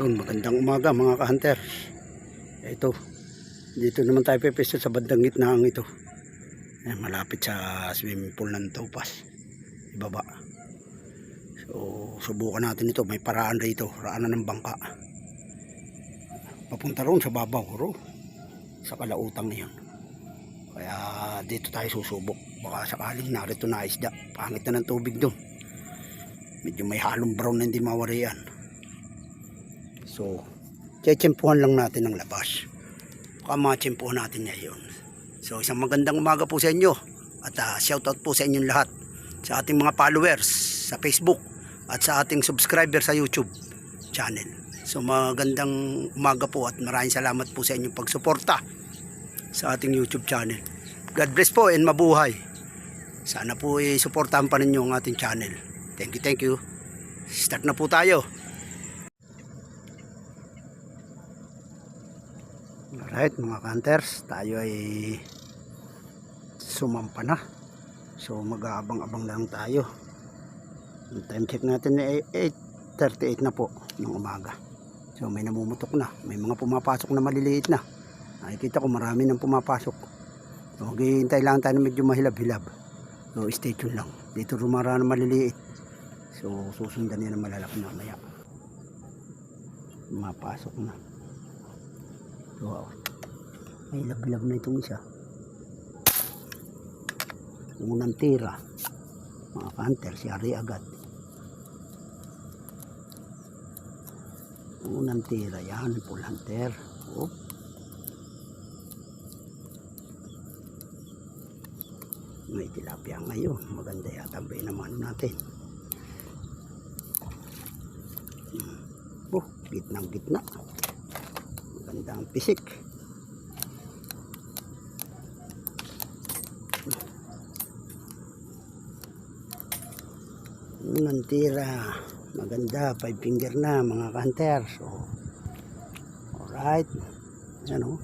Yun, magandang umaga mga ka-hunter. Ito, dito naman tayo pepesto sa bandang gitnaan ito. Ayan, malapit sa swimming pool ng Taupas. Ibaba. So, subukan natin ito. May paraan rito. Raanan ng bangka. Papunta roon sa babaw. Ro. Sa kalautang yun. Kaya dito tayo susubok. Baka sakaling narito na isda. Pangit na ng tubig doon. Medyo may halong brown na hindi mawarian. So, chechempuhan lang natin ng labas. Baka machempuhan natin ngayon. So, isang magandang umaga po sa inyo. At uh, shoutout po sa inyong lahat. Sa ating mga followers sa Facebook. At sa ating subscriber sa YouTube channel. So, magandang umaga po at maraming salamat po sa inyong pagsuporta sa ating YouTube channel. God bless po and mabuhay. Sana po i-suportahan pa ninyo ang ating channel. Thank you, thank you. Start na po tayo. Alright mga hunters, tayo ay sumampa na. So mag-aabang-abang lang tayo. Yung time check natin ay 8.38 na po ng umaga. So may namumutok na. May mga pumapasok na maliliit na. Nakikita ko marami nang pumapasok. So maghihintay lang tayo na medyo mahilab-hilab. So stay tuned lang. Dito rumara na maliliit. So susundan yan ng malalaki mamaya. Mapasok na. Wow. May laglag na itong isa. Unang tira. Mga kanter, si Ari agad. Unang tira, yan, full hunter. Oh. May tilapia ngayon. Maganda yata ang naman natin. Hmm. Oh, gitnang gitna. Magandang pisik. Tira. Maganda. Five finger na mga kanter. So, alright. Yan o.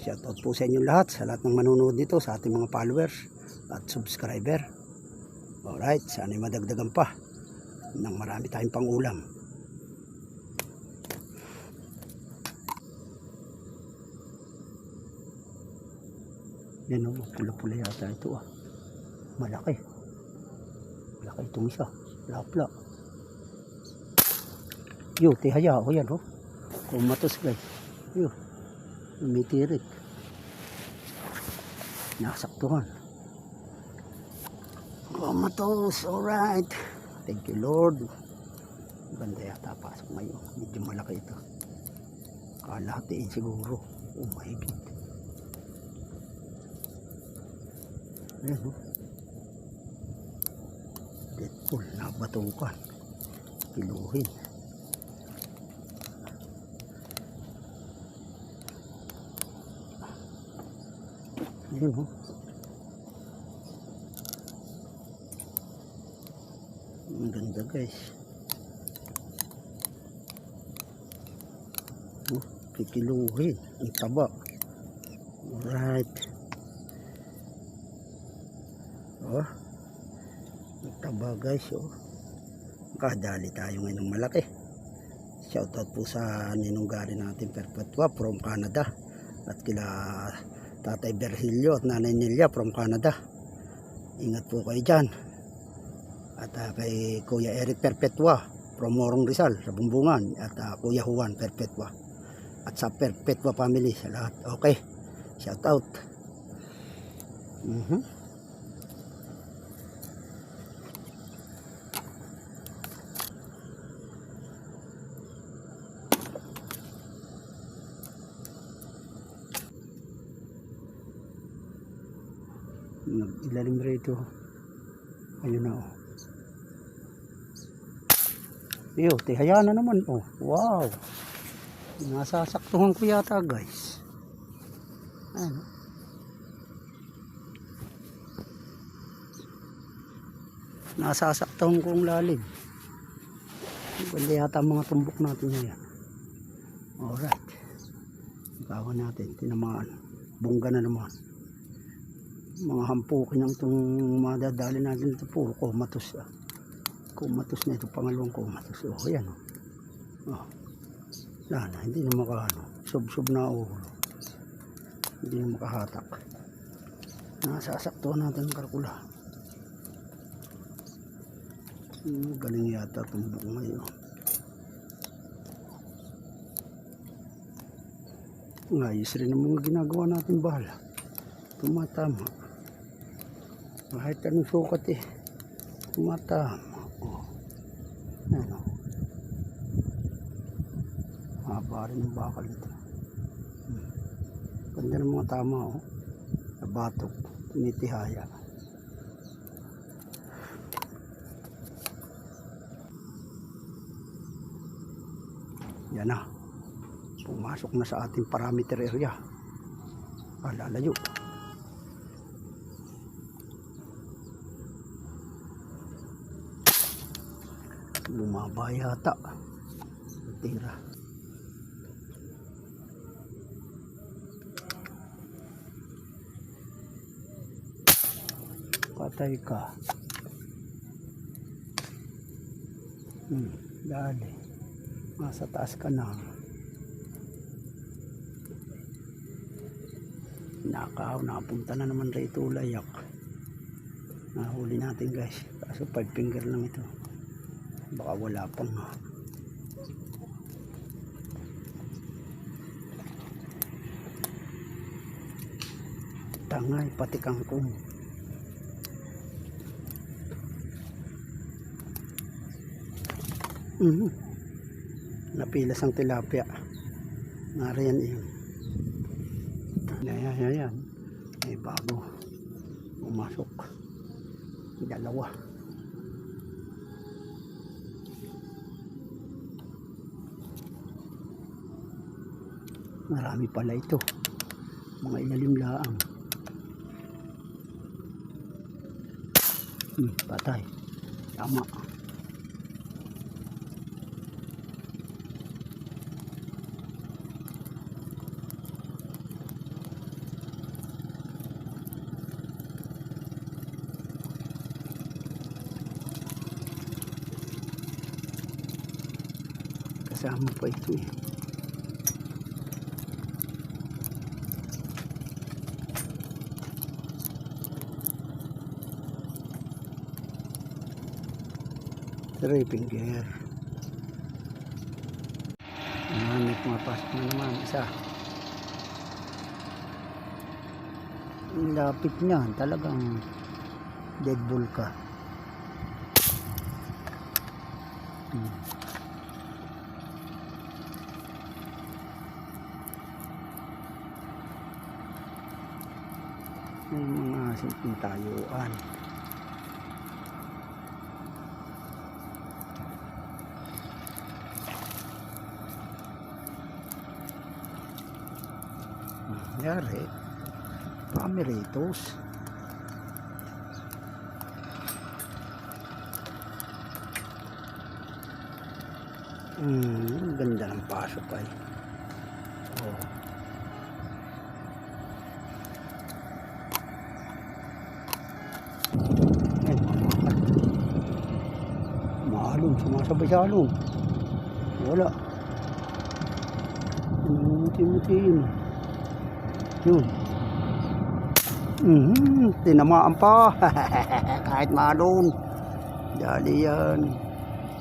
Shoutout po sa inyo lahat. Sa lahat ng manonood dito. Sa ating mga followers at subscriber. Alright. Sana'y madagdagan pa. Nang marami tayong pang ulam. Yan o, pula-pula yata ito ah. Malaki. Malaki itong isa. Lapla. Yo, tihaya ako yan oh. Kumatos guys. Yo. Umitirik. Nasaktuhan. Kumatos. Alright. Thank you Lord. Ganda yata pasok ngayon. Medyo malaki ito. Kalahatiin siguro. Oh o. Deadpool, nabatukan. Piluhin. Ayan o. Ang ganda guys. Oh, kikiluhin. Ang taba. Alright. Oh. Taba guys, oh. Kadali tayo ngayon ng malaki. Shoutout po sa ninunggari natin Perpetua from Canada. At kila Tatay Berhilio at Nanay Nelia from Canada. Ingat po kayo dyan. At ah, kay Kuya Eric Perpetua from Morong Rizal sa Bumbungan. At ah, Kuya Juan Perpetua. At sa Perpetua family sa lahat. Okay. Shoutout. Mhm. Ilalim rito. Ayun na oh. Iyo tihaya na naman oh. Wow. Nasasaktuhan ko yata guys. Ayun oh. nasasaktuhan ko ang lalim. Ganda yata ang mga tumbok natin ngayon. Alright. Ikawan natin. Tinamaan. Bungga na naman mga hampukin ang itong madadali natin ito puro kumatos ah. kumatos na ito pangalawang kumatos oh yan oh. Oh. Na, hindi na makaano. Sub-sub na ulo. Hindi na makahatak. Nasasaktuhan natin ng karkula. Hmm, galing yata buko ngayon. Ngayos rin ang mga ginagawa natin bahala. Tumatama. Kahit anong sukat eh. Tumatama. Oh. Ano? Haba rin yung bakal nito. Hmm. Ganda ng mga tama oh. Nabatok. Tumitihaya. Yan na. Pumasok na sa ating parameter area. Ah, Lumaba yata. Tira. Patay ka. Hmm, dali. Nasa taas ka na. Nakaw, nakapunta na naman rito layak. Nahuli natin guys. Kaso 5 finger lang ito. Baka wala pang tangay pati kangkong. Mhm. Napilas ang tilapia. Nariyan yun. Yan, yan, yan, yan. May bago. Pumasok. Dalawa. Marami pala ito. Mga ilalim laang. Hmm, patay. Tama. Kasama pa ito eh. Three finger. Ayan, may pumapasok na naman. Isa. Lapit niya. Talagang dead bull ka. Hmm. May mga simpleng. Nangyari. Pamiritos. Hmm, ganda ng pasok ay. Oh. Ay, mamakal. Maalon, sumasabay sa alon. Wala. Namumuti-muti yun. Yun. Mhm, tinamaan pa. Kahit maalon. Dali yan.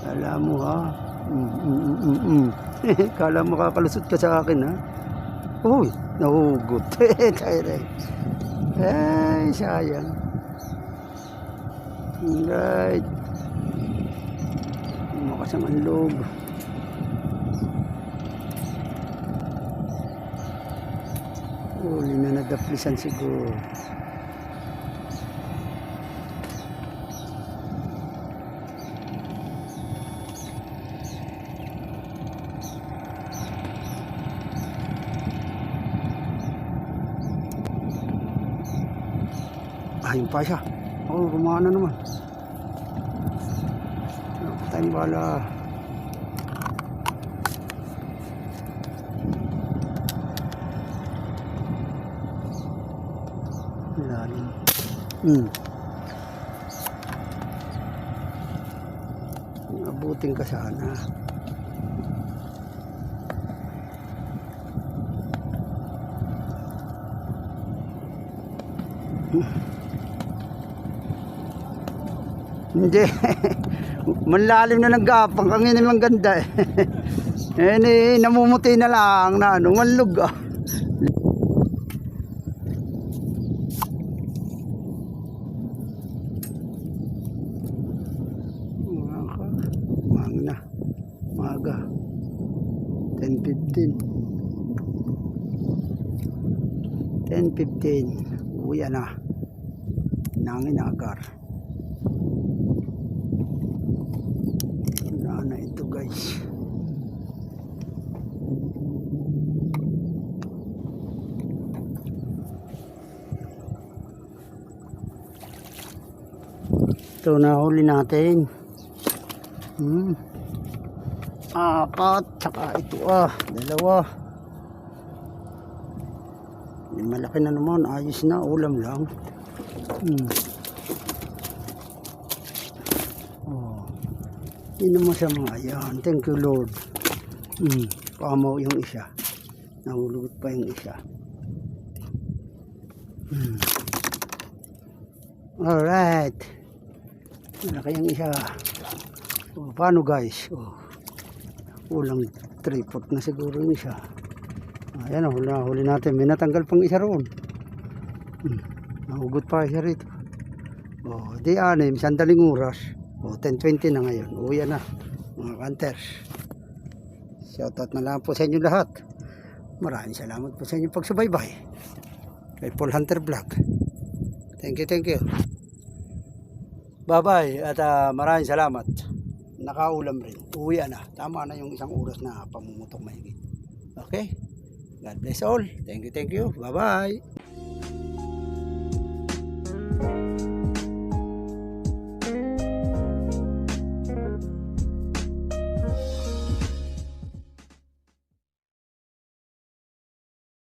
Alam mo ha. Mm, mm, mm, mm, mm. Kala mo kakalusot ka sa akin ha. Uy, nahugot. Tayo Ay, sayang. Right. Lumakas ang Huli na nadaplisan siguro. Ayun pa siya. Oh, rumana naman. Tayong bala. Hmm. Abutin ka sana. Hmm. Hindi. Manlalim na ng gapang. Ang inilang ganda eh. eh, namumuti na lang na ano, manlug ah. 10.15. 10.15. Uwi na. Nangin agar. Wala na ito guys. Ito na huli natin. Hmm. Apat. Tsaka ito ah. Dalawa. May malaki na naman. Ayos na. Ulam lang. Hmm. Oh. Yun naman sa mga ayan. Thank you Lord. Hmm. Pamaw yung isa. Nahulugot pa yung isa. Hmm. Alright. Malaki yung isa. Oh, paano guys? Oh. Ulang tripod na siguro yung isa. Ayan o, huli, huli natin. May natanggal pang isa roon. Hmm. Nahugot pa isa rito. Oh, di anim, sandaling oras. Oh, 10.20 na ngayon. Uwi na, mga kanters. Shoutout na lang po sa inyo lahat. Maraming salamat po sa inyong pagsubaybay. Kay Paul Hunter Vlog. Thank you, thank you. Bye-bye at ah, maraming salamat. Nakaulam rin. Uwi na. Tama na yung isang oras na pamumutok mahigit. Okay? God bless all. Thank you, thank you. Bye-bye.